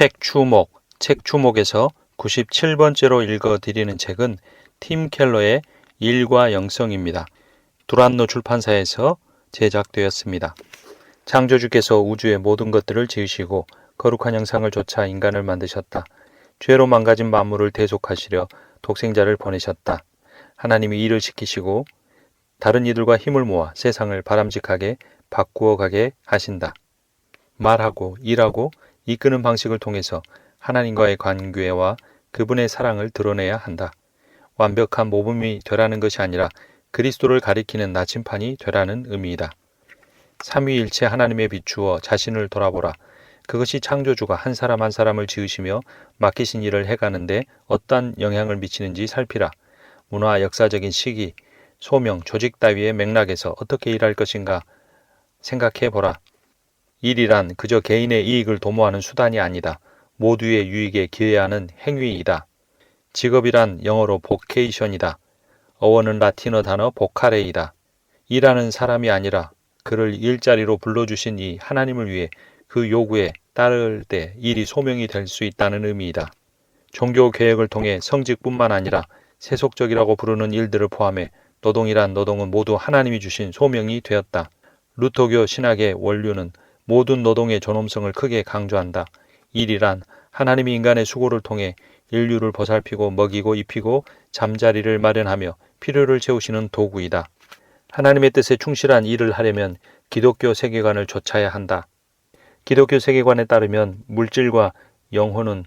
책 추목, 책 추목에서 97번째로 읽어드리는 책은 팀 켈러의 일과 영성입니다. 두란노 출판사에서 제작되었습니다. 창조주께서 우주의 모든 것들을 지으시고 거룩한 형상을 조차 인간을 만드셨다. 죄로 망가진 만물을 대속하시려 독생자를 보내셨다. 하나님이 일을 시키시고 다른 이들과 힘을 모아 세상을 바람직하게 바꾸어 가게 하신다. 말하고 일하고 이끄는 방식을 통해서 하나님과의 관계와 그분의 사랑을 드러내야 한다. 완벽한 모범이 되라는 것이 아니라 그리스도를 가리키는 나침판이 되라는 의미이다. 삼위일체 하나님에 비추어 자신을 돌아보라. 그것이 창조주가 한 사람 한 사람을 지으시며 맡기신 일을 해가는데 어떠한 영향을 미치는지 살피라. 문화, 역사적인 시기, 소명, 조직 따위의 맥락에서 어떻게 일할 것인가 생각해 보라. 일이란 그저 개인의 이익을 도모하는 수단이 아니다. 모두의 유익에 기여하는 행위이다. 직업이란 영어로 보케이션이다. 어원은 라틴어 단어 보카레이다. 일하는 사람이 아니라 그를 일자리로 불러주신 이 하나님을 위해 그 요구에 따를 때 일이 소명이 될 수 있다는 의미이다. 종교 개혁을 통해 성직뿐만 아니라 세속적이라고 부르는 일들을 포함해 노동이란 노동은 모두 하나님이 주신 소명이 되었다. 루터교 신학의 원류는 모든 노동의 존엄성을 크게 강조한다. 일이란 하나님이 인간의 수고를 통해 인류를 보살피고 먹이고 입히고 잠자리를 마련하며 필요를 채우시는 도구이다. 하나님의 뜻에 충실한 일을 하려면 기독교 세계관을 좇아야 한다. 기독교 세계관에 따르면 물질과 영혼은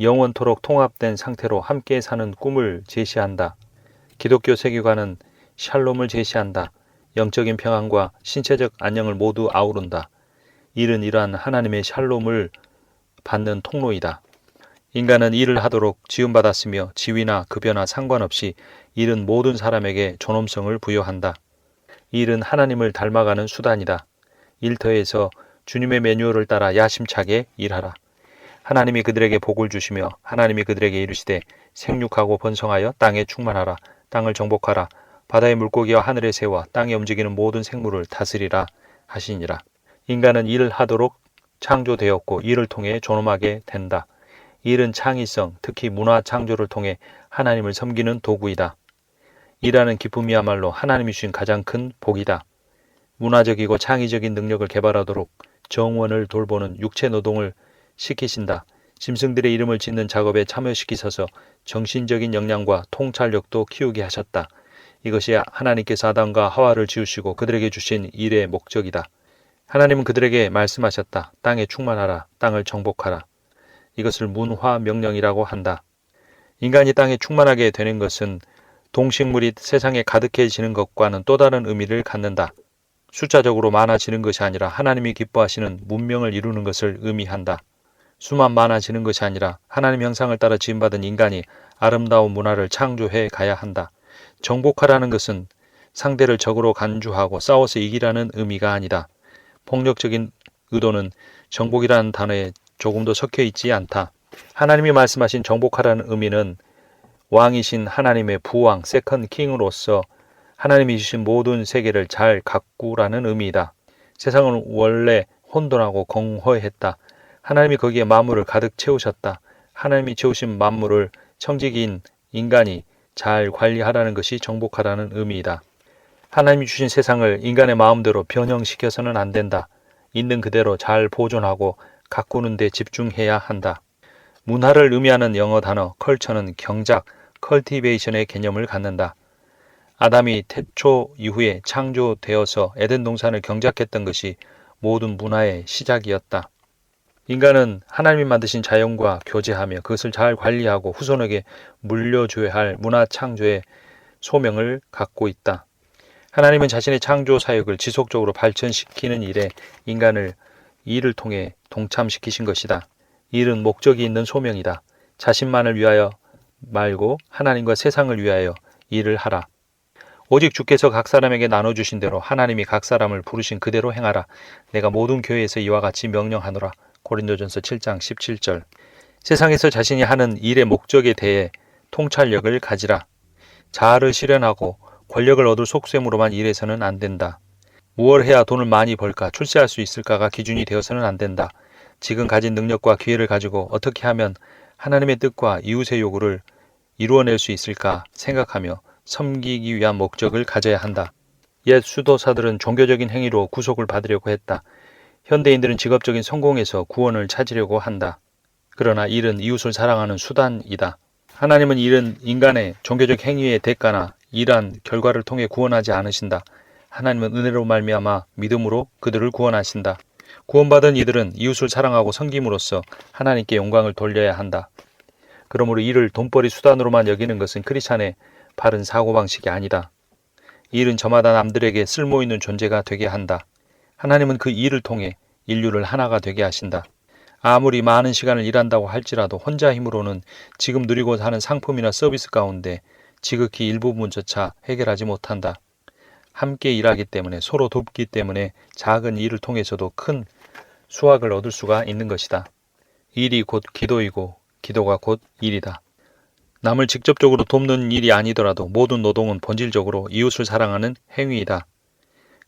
영원토록 통합된 상태로 함께 사는 꿈을 제시한다. 기독교 세계관은 샬롬을 제시한다. 영적인 평안과 신체적 안녕을 모두 아우른다. 일은 이러한 하나님의 샬롬을 받는 통로이다. 인간은 일을 하도록 지음받았으며 지위나 급여나 상관없이 일은 모든 사람에게 존엄성을 부여한다. 일은 하나님을 닮아가는 수단이다. 일터에서 주님의 매뉴얼을 따라 야심차게 일하라. 하나님이 그들에게 복을 주시며 하나님이 그들에게 이르시되 생육하고 번성하여 땅에 충만하라. 땅을 정복하라. 바다의 물고기와 하늘의 새와 땅에 움직이는 모든 생물을 다스리라 하시니라. 인간은 일을 하도록 창조되었고 이를 통해 존엄하게 된다. 일은 창의성, 특히 문화 창조를 통해 하나님을 섬기는 도구이다. 일하는 기쁨이야말로 하나님이 주신 가장 큰 복이다. 문화적이고 창의적인 능력을 개발하도록 정원을 돌보는 육체 노동을 시키신다. 짐승들의 이름을 짓는 작업에 참여시키셔서 정신적인 역량과 통찰력도 키우게 하셨다. 이것이 하나님께서 아담과 하와를 지으시고 그들에게 주신 일의 목적이다. 하나님은 그들에게 말씀하셨다. 땅에 충만하라. 땅을 정복하라. 이것을 문화 명령이라고 한다. 인간이 땅에 충만하게 되는 것은 동식물이 세상에 가득해지는 것과는 또 다른 의미를 갖는다. 숫자적으로 많아지는 것이 아니라 하나님이 기뻐하시는 문명을 이루는 것을 의미한다. 수만 많아지는 것이 아니라 하나님 형상을 따라 지음받은 인간이 아름다운 문화를 창조해 가야 한다. 정복하라는 것은 상대를 적으로 간주하고 싸워서 이기라는 의미가 아니다. 폭력적인 의도는 정복이라는 단어에 조금도 섞여 있지 않다. 하나님이 말씀하신 정복하라는 의미는 왕이신 하나님의 부왕, 세컨 킹으로서 하나님이 주신 모든 세계를 잘 가꾸라는 의미이다. 세상은 원래 혼돈하고 공허했다. 하나님이 거기에 만물을 가득 채우셨다. 하나님이 채우신 만물을 청직인 인간이 잘 관리하라는 것이 정복하라는 의미이다. 하나님이 주신 세상을 인간의 마음대로 변형시켜서는 안 된다. 있는 그대로 잘 보존하고 가꾸는 데 집중해야 한다. 문화를 의미하는 영어 단어 컬처는 경작, 컬티베이션의 개념을 갖는다. 아담이 태초 이후에 창조되어서 에덴 동산을 경작했던 것이 모든 문화의 시작이었다. 인간은 하나님이 만드신 자연과 교제하며 그것을 잘 관리하고 후손에게 물려줘야 할 문화 창조의 소명을 갖고 있다. 하나님은 자신의 창조 사역을 지속적으로 발전시키는 일에 인간을 일을 통해 동참시키신 것이다. 일은 목적이 있는 소명이다. 자신만을 위하여 말고 하나님과 세상을 위하여 일을 하라. 오직 주께서 각 사람에게 나눠주신 대로 하나님이 각 사람을 부르신 그대로 행하라. 내가 모든 교회에서 이와 같이 명령하노라. 고린도전서 7장 17절. 세상에서 자신이 하는 일의 목적에 대해 통찰력을 가지라. 자아를 실현하고 권력을 얻을 속셈으로만 일해서는 안 된다. 무엇을 해야 돈을 많이 벌까, 출세할 수 있을까가 기준이 되어서는 안 된다. 지금 가진 능력과 기회를 가지고 어떻게 하면 하나님의 뜻과 이웃의 요구를 이루어낼 수 있을까 생각하며 섬기기 위한 목적을 가져야 한다. 옛 수도사들은 종교적인 행위로 구속을 받으려고 했다. 현대인들은 직업적인 성공에서 구원을 찾으려고 한다. 그러나 일은 이웃을 사랑하는 수단이다. 하나님은 일은 인간의 종교적 행위의 대가나 일한 결과를 통해 구원하지 않으신다. 하나님은 은혜로 말미암아 믿음으로 그들을 구원하신다. 구원받은 이들은 이웃을 사랑하고 섬김으로써 하나님께 영광을 돌려야 한다. 그러므로 이를 돈벌이 수단으로만 여기는 것은 크리스찬의 바른 사고방식이 아니다. 일은 저마다 남들에게 쓸모 있는 존재가 되게 한다. 하나님은 그 일을 통해 인류를 하나가 되게 하신다. 아무리 많은 시간을 일한다고 할지라도 혼자 힘으로는 지금 누리고 사는 상품이나 서비스 가운데 지극히 일부분조차 해결하지 못한다. 함께 일하기 때문에 서로 돕기 때문에 작은 일을 통해서도 큰 수확을 얻을 수가 있는 것이다. 일이 곧 기도이고 기도가 곧 일이다. 남을 직접적으로 돕는 일이 아니더라도 모든 노동은 본질적으로 이웃을 사랑하는 행위이다.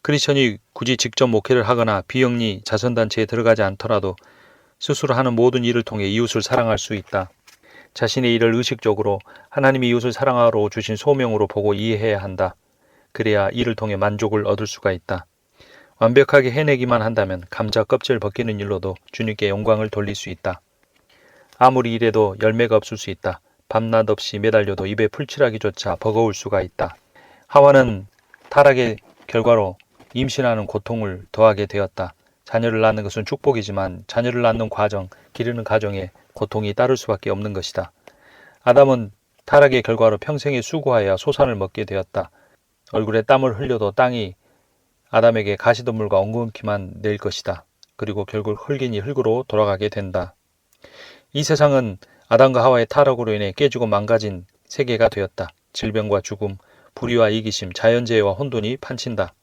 크리스천이 굳이 직접 목회를 하거나 비영리 자선단체에 들어가지 않더라도 스스로 하는 모든 일을 통해 이웃을 사랑할 수 있다. 자신의 일을 의식적으로 하나님이 이웃을 사랑하러 주신 소명으로 보고 이해해야 한다. 그래야 이를 통해 만족을 얻을 수가 있다. 완벽하게 해내기만 한다면 감자 껍질 벗기는 일로도 주님께 영광을 돌릴 수 있다. 아무리 일해도 열매가 없을 수 있다. 밤낮 없이 매달려도 입에 풀칠하기조차 버거울 수가 있다. 하와는 타락의 결과로 임신하는 고통을 더하게 되었다. 자녀를 낳는 것은 축복이지만 자녀를 낳는 과정, 기르는 과정에 고통이 따를 수밖에 없는 것이다. 아담은 타락의 결과로 평생에 수고하여 소산을 먹게 되었다. 얼굴에 땀을 흘려도 땅이 아담에게 가시덤물과 엉겅퀴만 낼 것이다. 그리고 결국 흙이니 흙으로 돌아가게 된다. 이 세상은 아담과 하와의 타락으로 인해 깨지고 망가진 세계가 되었다. 질병과 죽음, 불의와 이기심, 자연재해와 혼돈이 판친다.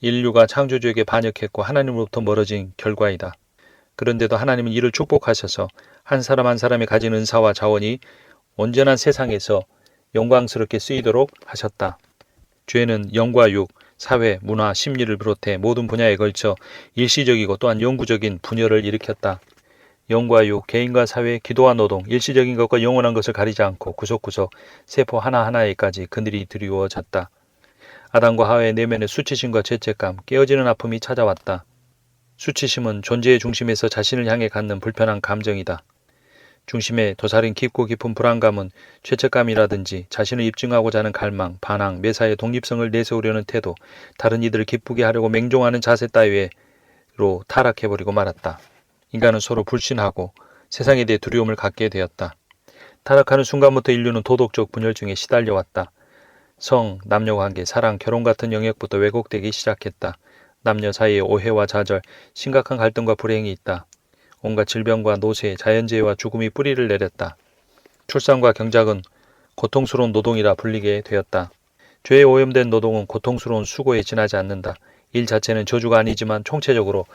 인류가 창조주에게 반역했고 하나님으로부터 멀어진 결과이다. 그런데도 하나님은 이를 축복하셔서 한 사람 한 사람이 가진 은사와 자원이 온전한 세상에서 영광스럽게 쓰이도록 하셨다. 죄는 영과 육, 사회, 문화, 심리를 비롯해 모든 분야에 걸쳐 일시적이고 또한 영구적인 분열을 일으켰다. 영과 육, 개인과 사회, 기도와 노동, 일시적인 것과 영원한 것을 가리지 않고 구석구석 세포 하나하나에까지 그늘이 드리워졌다. 아담과 하와의 내면의 수치심과 죄책감, 깨어지는 아픔이 찾아왔다. 수치심은 존재의 중심에서 자신을 향해 갖는 불편한 감정이다. 중심에 도사린 깊고 깊은 불안감은 죄책감이라든지 자신을 입증하고자 하는 갈망, 반항, 매사의 독립성을 내세우려는 태도, 다른 이들을 기쁘게 하려고 맹종하는 자세 따위로 타락해버리고 말았다. 인간은 서로 불신하고 세상에 대해 두려움을 갖게 되었다. 타락하는 순간부터 인류는 도덕적 분열중에 시달려왔다. 성, 남녀 관계, 사랑, 결혼 같은 영역부터 왜곡되기 시작했다. 남녀 사이의 오해와 좌절, 심각한 갈등과 불행이 있다. 온갖 질병과 노쇠, 자연재해와 죽음이 뿌리를 내렸다. 출산과 경작은 고통스러운 노동이라 불리게 되었다. 죄에 오염된 노동은 고통스러운 수고에 지나지 않는다. 일 자체는 저주가 아니지만 총체적으로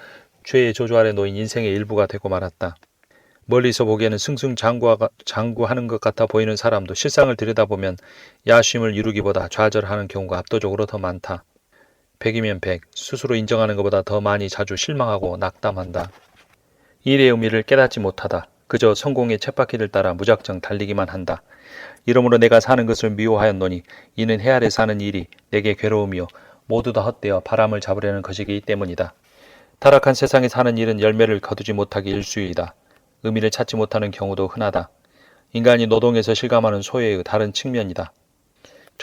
죄의 저주 아래 놓인 인생의 일부가 되고 말았다. 멀리서 보기에는 승승장구하는 것 같아 보이는 사람도 실상을 들여다보면 야심을 이루기보다 좌절하는 경우가 압도적으로 더 많다. 백이면 백, 스스로 인정하는 것보다 더 많이 자주 실망하고 낙담한다. 일의 의미를 깨닫지 못하다. 그저 성공의 쳇바퀴를 따라 무작정 달리기만 한다. 이러므로 내가 사는 것을 미워하였노니 이는 해 아래 사는 일이 내게 괴로움이요 모두 다 헛되어 바람을 잡으려는 것이기 때문이다. 타락한 세상에 사는 일은 열매를 거두지 못하기 일수이다. 의미를 찾지 못하는 경우도 흔하다. 인간이 노동에서 실감하는 소외의 다른 측면이다.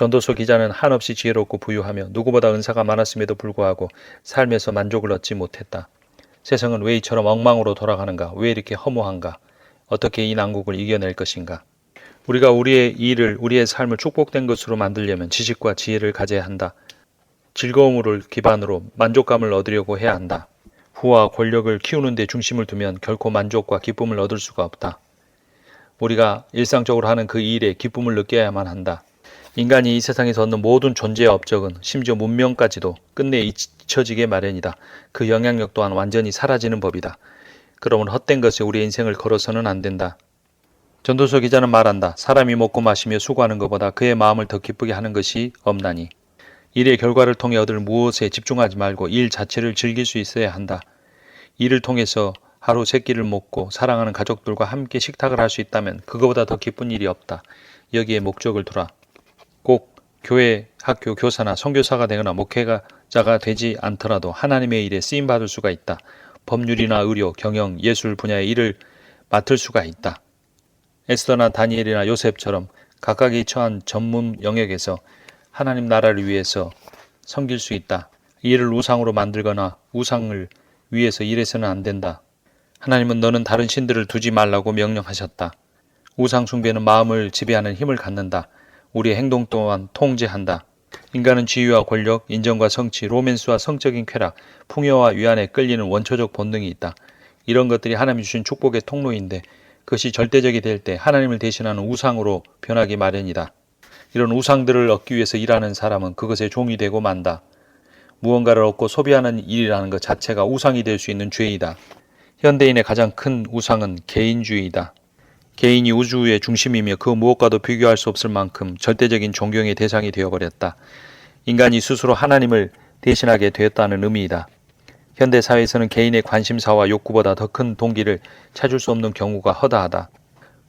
전도서 기자는 한없이 지혜롭고 부유하며 누구보다 은사가 많았음에도 불구하고 삶에서 만족을 얻지 못했다. 세상은 왜 이처럼 엉망으로 돌아가는가? 왜 이렇게 허무한가? 어떻게 이 난국을 이겨낼 것인가? 우리가 우리의 일을, 우리의 삶을 축복된 것으로 만들려면 지식과 지혜를 가져야 한다. 즐거움을 기반으로 만족감을 얻으려고 해야 한다. 부와 권력을 키우는 데 중심을 두면 결코 만족과 기쁨을 얻을 수가 없다. 우리가 일상적으로 하는 그 일에 기쁨을 느껴야만 한다. 인간이 이 세상에서 얻는 모든 존재의 업적은 심지어 문명까지도 끝내 잊혀지게 마련이다. 그 영향력 또한 완전히 사라지는 법이다. 그러면 헛된 것에 우리 인생을 걸어서는 안 된다. 전도서 기자는 말한다. 사람이 먹고 마시며 수고하는 것보다 그의 마음을 더 기쁘게 하는 것이 없나니. 일의 결과를 통해 얻을 무엇에 집중하지 말고 일 자체를 즐길 수 있어야 한다. 일을 통해서 하루 세 끼를 먹고 사랑하는 가족들과 함께 식탁을 할 수 있다면 그거보다 더 기쁜 일이 없다. 여기에 목적을 두라. 꼭 교회, 학교 교사나 선교사가 되거나 목회자가 되지 않더라도 하나님의 일에 쓰임 받을 수가 있다. 법률이나 의료, 경영, 예술 분야의 일을 맡을 수가 있다. 에스더나 다니엘이나 요셉처럼 각각이 처한 전문 영역에서 하나님 나라를 위해서 섬길 수 있다. 이를 우상으로 만들거나 우상을 위해서 일해서는 안 된다. 하나님은 너는 다른 신들을 두지 말라고 명령하셨다. 우상 숭배는 마음을 지배하는 힘을 갖는다. 우리의 행동 또한 통제한다. 인간은 지위와 권력, 인정과 성취, 로맨스와 성적인 쾌락, 풍요와 위안에 끌리는 원초적 본능이 있다. 이런 것들이 하나님이 주신 축복의 통로인데 그것이 절대적이 될 때 하나님을 대신하는 우상으로 변하기 마련이다. 이런 우상들을 얻기 위해서 일하는 사람은 그것의 종이 되고 만다. 무언가를 얻고 소비하는 일이라는 것 자체가 우상이 될 수 있는 죄이다. 현대인의 가장 큰 우상은 개인주의이다. 개인이 우주의 중심이며 그 무엇과도 비교할 수 없을 만큼 절대적인 존경의 대상이 되어버렸다. 인간이 스스로 하나님을 대신하게 되었다는 의미이다. 현대 사회에서는 개인의 관심사와 욕구보다 더 큰 동기를 찾을 수 없는 경우가 허다하다.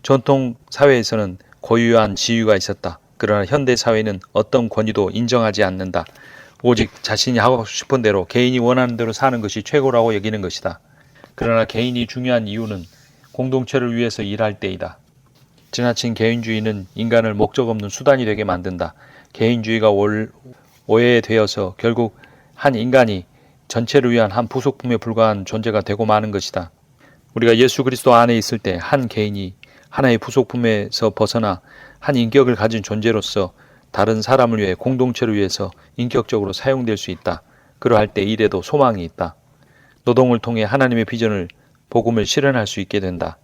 전통 사회에서는 고유한 지위가 있었다. 그러나 현대 사회는 어떤 권위도 인정하지 않는다. 오직 자신이 하고 싶은 대로 개인이 원하는 대로 사는 것이 최고라고 여기는 것이다. 그러나 개인이 중요한 이유는 공동체를 위해서 일할 때이다. 지나친 개인주의는 인간을 목적 없는 수단이 되게 만든다. 개인주의가 올, 오해되어서 결국 한 인간이 전체를 위한 한 부속품에 불과한 존재가 되고 마는 것이다. 우리가 예수 그리스도 안에 있을 때 한 개인이 하나의 부속품에서 벗어나 한 인격을 가진 존재로서 다른 사람을 위해 공동체를 위해서 인격적으로 사용될 수 있다. 그러할 때 일에도 소망이 있다. 노동을 통해 하나님의 비전을 복음을 실현할 수 있게 된다.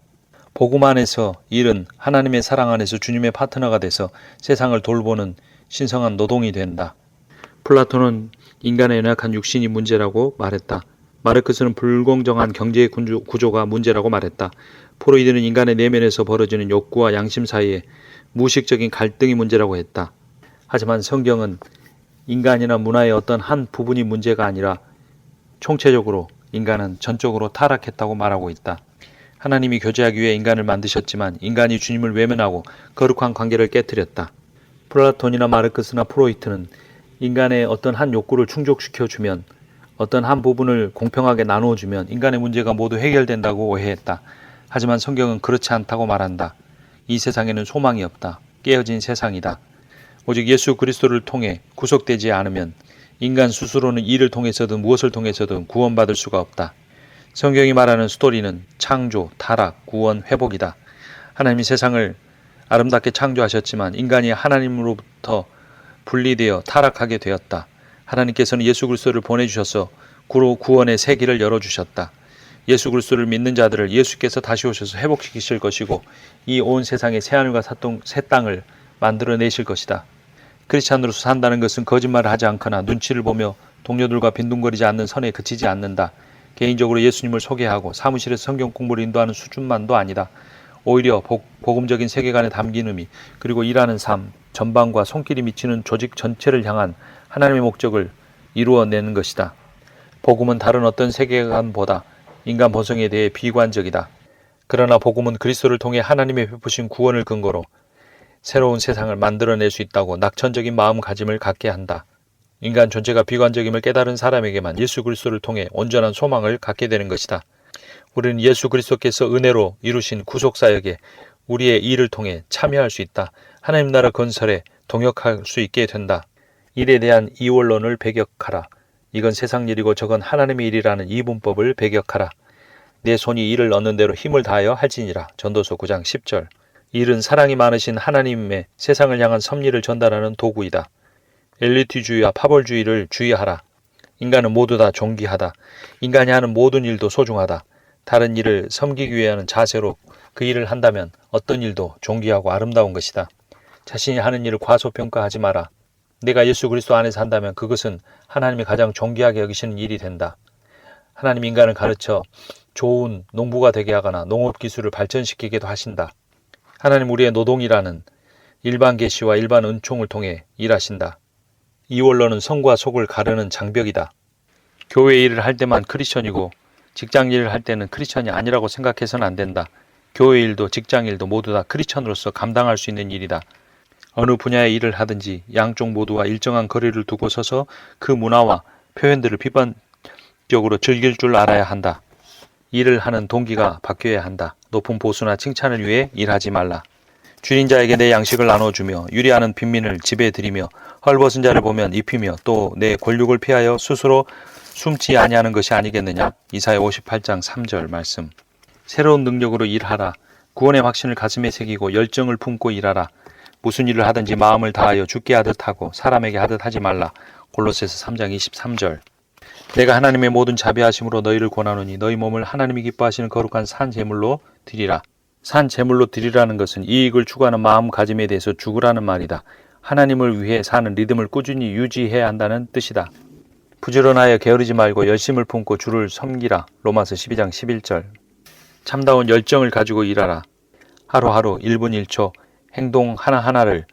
복음 안에서 일은 하나님의 사랑 안에서 주님의 파트너가 돼서 세상을 돌보는 신성한 노동이 된다. 플라톤은 인간의 연약한 육신이 문제라고 말했다. 마르크스는 불공정한 경제 구조가 문제라고 말했다. 프로이드는 인간의 내면에서 벌어지는 욕구와 양심 사이에 무의식적인 갈등이 문제라고 했다. 하지만 성경은 인간이나 문화의 어떤 한 부분이 문제가 아니라 총체적으로 인간은 전적으로 타락했다고 말하고 있다. 하나님이 교제하기 위해 인간을 만드셨지만 인간이 주님을 외면하고 거룩한 관계를 깨뜨렸다. 플라톤이나 마르크스나 프로이트는 인간의 어떤 한 욕구를 충족시켜 주면 어떤 한 부분을 공평하게 나누어 주면 인간의 문제가 모두 해결된다고 오해했다. 하지만 성경은 그렇지 않다고 말한다. 이 세상에는 소망이 없다. 깨어진 세상이다. 오직 예수 그리스도를 통해 구속되지 않으면 인간 스스로는 이를 통해서든 무엇을 통해서든 구원받을 수가 없다. 성경이 말하는 스토리는 창조, 타락, 구원, 회복이다. 하나님이 세상을 아름답게 창조하셨지만 인간이 하나님으로부터 분리되어 타락하게 되었다. 하나님께서는 예수 그리스도를 보내주셔서 구로 구원의 새 길을 열어주셨다. 예수 그리스도를 믿는 자들을 예수께서 다시 오셔서 회복시키실 것이고 이 온 세상의 새하늘과 새 땅을 만들어내실 것이다. 크리스찬으로서 산다는 것은 거짓말을 하지 않거나 눈치를 보며 동료들과 빈둥거리지 않는 선에 그치지 않는다. 개인적으로 예수님을 소개하고 사무실에서 성경 공부를 인도하는 수준만도 아니다. 오히려 복, 복음적인 세계관에 담긴 의미 그리고 일하는 삶 전반과 손길이 미치는 조직 전체를 향한 하나님의 목적을 이루어내는 것이다. 복음은 다른 어떤 세계관보다 인간 본성에 대해 비관적이다. 그러나 복음은 그리스도를 통해 하나님의 베푸신 구원을 근거로 새로운 세상을 만들어낼 수 있다고 낙천적인 마음가짐을 갖게 한다. 인간 존재가 비관적임을 깨달은 사람에게만 예수 그리스도를 통해 온전한 소망을 갖게 되는 것이다. 우리는 예수 그리스도께서 은혜로 이루신 구속 사역에 우리의 일을 통해 참여할 수 있다. 하나님 나라 건설에 동역할 수 있게 된다. 일에 대한 이원론을 배격하라. 이건 세상 일이고 저건 하나님의 일이라는 이분법을 배격하라. 내 손이 일을 얻는 대로 힘을 다하여 할지니라. 전도서 9장 10절. 일은 사랑이 많으신 하나님의 세상을 향한 섭리를 전달하는 도구이다. 엘리트주의와 파벌주의를 주의하라. 인간은 모두 다 존귀하다. 인간이 하는 모든 일도 소중하다. 다른 일을 섬기기 위해 하는 자세로 그 일을 한다면 어떤 일도 존귀하고 아름다운 것이다. 자신이 하는 일을 과소평가하지 마라. 내가 예수 그리스도 안에서 한다면 그것은 하나님이 가장 존귀하게 여기시는 일이 된다. 하나님 인간을 가르쳐 좋은 농부가 되게 하거나 농업 기술을 발전시키기도 하신다. 하나님 우리의 노동이라는 일반 계시와 일반 은총을 통해 일하신다. 이 원로는 성과 속을 가르는 장벽이다. 교회 일을 할 때만 크리스천이고 직장 일을 할 때는 크리스천이 아니라고 생각해서는 안 된다. 교회 일도 직장 일도 모두 다 크리스천으로서 감당할 수 있는 일이다. 어느 분야의 일을 하든지 양쪽 모두와 일정한 거리를 두고 서서 그 문화와 표현들을 비판적으로 즐길 줄 알아야 한다. 일을 하는 동기가 바뀌어야 한다. 높은 보수나 칭찬을 위해 일하지 말라. 줄인 자에게 내 양식을 나눠주며 유리하는 빈민을 집에 들이며 헐벗은 자를 보면 입히며 또 내 권력을 피하여 스스로 숨지 아니하는 것이 아니겠느냐. 이사야 58장 3절 말씀. 새로운 능력으로 일하라. 구원의 확신을 가슴에 새기고 열정을 품고 일하라. 무슨 일을 하든지 마음을 다하여 죽게 하듯 하고 사람에게 하듯 하지 말라. 골로새서 3장 23절. 내가 하나님의 모든 자비하심으로 너희를 권하노니 너희 몸을 하나님이 기뻐하시는 거룩한 산 제물로 드리라. 산 제물로 드리라는 것은 이익을 추구하는 마음가짐에 대해서 죽으라는 말이다. 하나님을 위해 사는 리듬을 꾸준히 유지해야 한다는 뜻이다. 부지런하여 게으르지 말고 열심을 품고 주를 섬기라. 로마서 12장 11절. 참다운 열정을 가지고 일하라. 하루하루 1분 1초 행동 하나하나를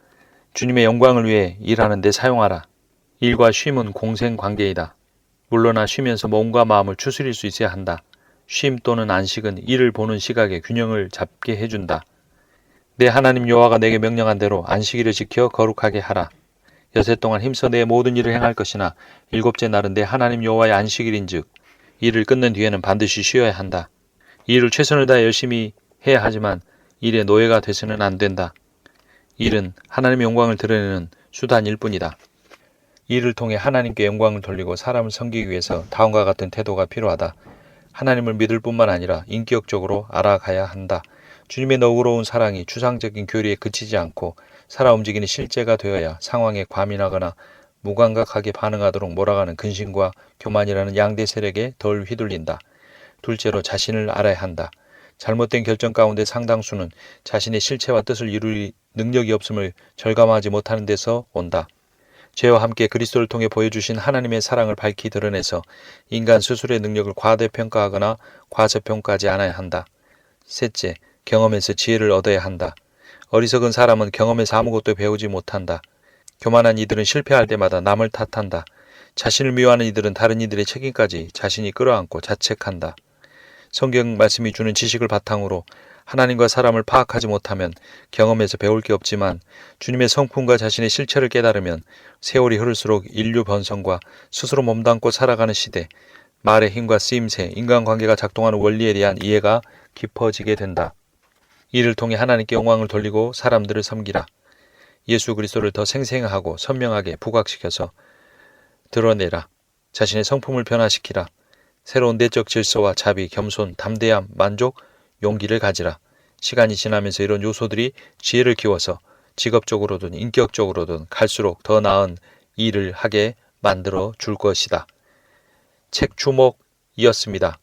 주님의 영광을 위해 일하는 데 사용하라. 일과 쉼은 공생 관계이다. 물러나 쉬면서 몸과 마음을 추스릴 수 있어야 한다. 쉼 또는 안식은 일을 보는 시각에 균형을 잡게 해준다. 내 하나님 여호와가 내게 명령한 대로 안식일을 지켜 거룩하게 하라. 여세 동안 힘써 내 모든 일을 행할 것이나 일곱째 날은 내 하나님 여호와의 안식일인즉 일을 끝낸 뒤에는 반드시 쉬어야 한다. 일을 최선을 다해 열심히 해야 하지만 일의 노예가 돼서는 안 된다. 일은 하나님의 영광을 드러내는 수단일 뿐이다. 일을 통해 하나님께 영광을 돌리고 사람을 섬기기 위해서 다음과 같은 태도가 필요하다. 하나님을 믿을 뿐만 아니라 인격적으로 알아가야 한다. 주님의 너그러운 사랑이 추상적인 교리에 그치지 않고 살아 움직이는 실제가 되어야 상황에 과민하거나 무감각하게 반응하도록 몰아가는 근심과 교만이라는 양대 세력에 덜 휘둘린다. 둘째로 자신을 알아야 한다. 잘못된 결정 가운데 상당수는 자신의 실체와 뜻을 이룰 능력이 없음을 절감하지 못하는 데서 온다. 죄와 함께 그리스도를 통해 보여주신 하나님의 사랑을 밝히 드러내서 인간 스스로의 능력을 과대평가하거나 과소평가하지 않아야 한다. 셋째, 경험에서 지혜를 얻어야 한다. 어리석은 사람은 경험에서 아무것도 배우지 못한다. 교만한 이들은 실패할 때마다 남을 탓한다. 자신을 미워하는 이들은 다른 이들의 책임까지 자신이 끌어안고 자책한다. 성경 말씀이 주는 지식을 바탕으로 하나님과 사람을 파악하지 못하면 경험에서 배울 게 없지만 주님의 성품과 자신의 실체를 깨달으면 세월이 흐를수록 인류 번성과 스스로 몸담고 살아가는 시대, 말의 힘과 쓰임새, 인간관계가 작동하는 원리에 대한 이해가 깊어지게 된다. 이를 통해 하나님께 영광을 돌리고 사람들을 섬기라. 예수 그리스도를 더 생생하고 선명하게 부각시켜서 드러내라. 자신의 성품을 변화시키라. 새로운 내적 질서와 자비, 겸손, 담대함, 만족, 용기를 가지라. 시간이 지나면서 이런 요소들이 지혜를 키워서 직업적으로든 인격적으로든 갈수록 더 나은 일을 하게 만들어 줄 것이다. 책 주목이었습니다.